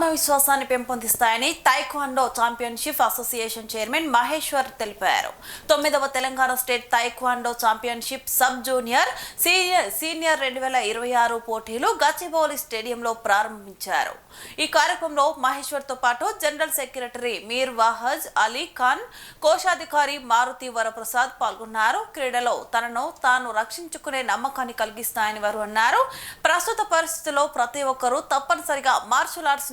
ఆత్మవిశ్వాసాన్ని పెంపొందిస్తాయని taekwondo championship association chairman Maheshwar తెలిపారు. తొమ్మిదవ Telangana state taekwondo championship sub junior senior senior రెండు వేల ఇరవై ఆరు పోటీలు గచ్చిబౌలి స్టేడియంలో ప్రారంభించారు. ఈ కార్యక్రమంలో మహేశ్వర్తో పాటు జనరల్ సెక్రటరీ మీర్ వాహజ్ అలీ ఖాన్ కోశాధికారి మారుతి వరప్రసాద్ పాల్గొన్నారు. క్రీడలో తనను తాను రక్షించుకునే నమ్మకాన్ని కలిగిస్తాయని వారు అన్నారు. ప్రస్తుత పరిస్థితుల్లో ప్రతి ఒక్కరూ తప్పనిసరిగా మార్షల్ ఆర్ట్స్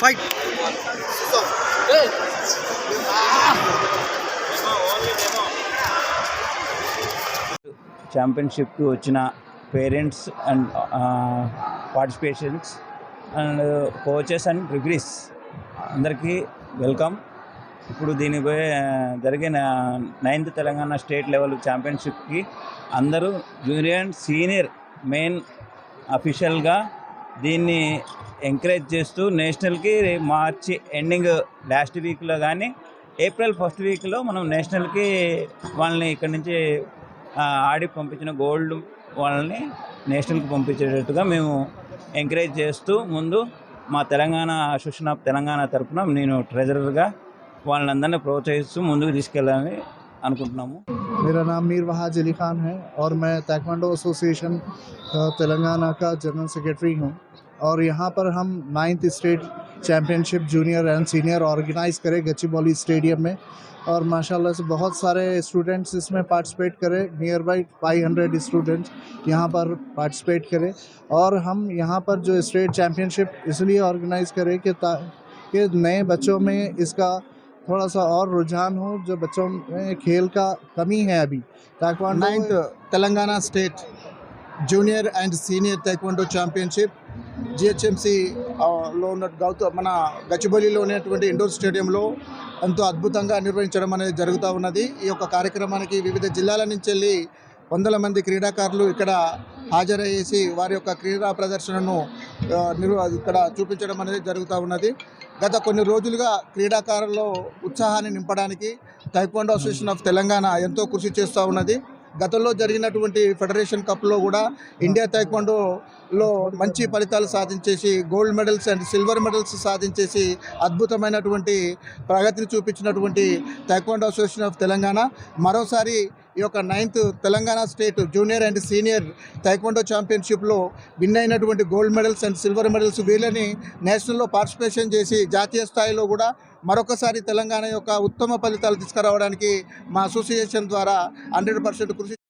ఫైట్ ఛాంపియన్షిప్కి వచ్చిన parents and participations and coaches and referees అందరికీ వెల్కమ్ ఇప్పుడు దీనిపై uh, జరిగిన నైన్త్ తెలంగాణ స్టేట్ లెవెల్ ఛాంపియన్షిప్కి అందరూ జూనియర్ అండ్ సీనియర్ మెయిన్ అఫీషియల్గా దీన్ని ఎంకరేజ్ చేస్తూ నేషనల్కి మార్చి ఎండింగ్ లాస్ట్ వీక్లో కానీ ఏప్రిల్ ఫస్ట్ వీక్లో మనం నేషనల్కి వాళ్ళని ఇక్కడి నుంచి ఆ, ఆడి పంపించిన గోల్డ్ వాళ్ళని నేషనల్కి పంపించేటట్టుగా మేము ఎంకరేజ్ చేస్తూ ముందు మా తెలంగాణ అసోసియేషన్ ఆఫ్ తెలంగాణ తరఫున నేను ట్రెజరర్గా వాళ్ళందరినీ ప్రోత్సహిస్తూ ముందుకు తీసుకెళ్ళాలని అనుకుంటున్నాము मेरा नाम मीर वहाज अली ख़ान है और मैं ताइक्वांडो एसोसिएशन अ, तेलंगाना का जनरल सेक्रेटरी हूँ और यहाँ पर हम ninth state championship junior and senior organize करें गचीबौली स्टेडियम में। और माशाल्लाह से बहुत सारे स्टूडेंट्स इसमें पार्टिसिपेट करें। Near by five hundred students यहाँ पर पार्टिसिपेट करें। और हम यहाँ पर जो स्टेट चैम्पियनशिप इसलिए ऑर्गेनाइज़ करें कि ताकि नए बच्चों में इसका थोड़ा सा और रुझान हो, जो बच्चों में खेल का कमी है अभी। ताकि ninth Telangana state junior and senior taekwondo championship GHMC లో ఉన్న గౌతమ్ మన గచ్చిబౌలిలో ఉన్నటువంటి ఇండోర్ స్టేడియంలో ఎంతో అద్భుతంగా నిర్వహించడం అనేది జరుగుతూ ఉన్నది. ఈ యొక్క కార్యక్రమానికి వివిధ జిల్లాల నుంచి వెళ్ళి వందల మంది క్రీడాకారులు ఇక్కడ హాజరయ్యేసి వారి యొక్క క్రీడా ప్రదర్శనను నిర్వ ఇక్కడ చూపించడం అనేది జరుగుతూ ఉన్నది. గత కొన్ని రోజులుగా క్రీడాకారుల్లో ఉత్సాహాన్ని నింపడానికి టైక్వాండో అసోసియేషన్ ఆఫ్ తెలంగాణ ఎంతో కృషి చేస్తూ ఉన్నది. గతంలో జరిగినటువంటి ఫెడరేషన్ కప్లో కూడా ఇండియా తైక్వాండోలో మంచి ఫలితాలు సాధించేసి gold medals and silver medals సాధించేసి అద్భుతమైనటువంటి ప్రగతిని చూపించినటువంటి తైక్వాండో అసోసియేషన్ ఆఫ్ తెలంగాణ. మరోసారి ఈ యొక్క ninth Telangana state junior and senior taekwondo ఛాంపియన్షిప్లో win అయినటువంటి gold medals and silver medals వీళ్ళని నేషనల్లో పార్టిసిపేషన్ చేసి జాతీయ స్థాయిలో కూడా మరొకసారి తెలంగాణ యొక్క ఉత్తమ ఫలితాలు తీసుకురావడానికి మా అసోసియేషన్ ద్వారా హండ్రెడ్ పర్సెంట్ కృషి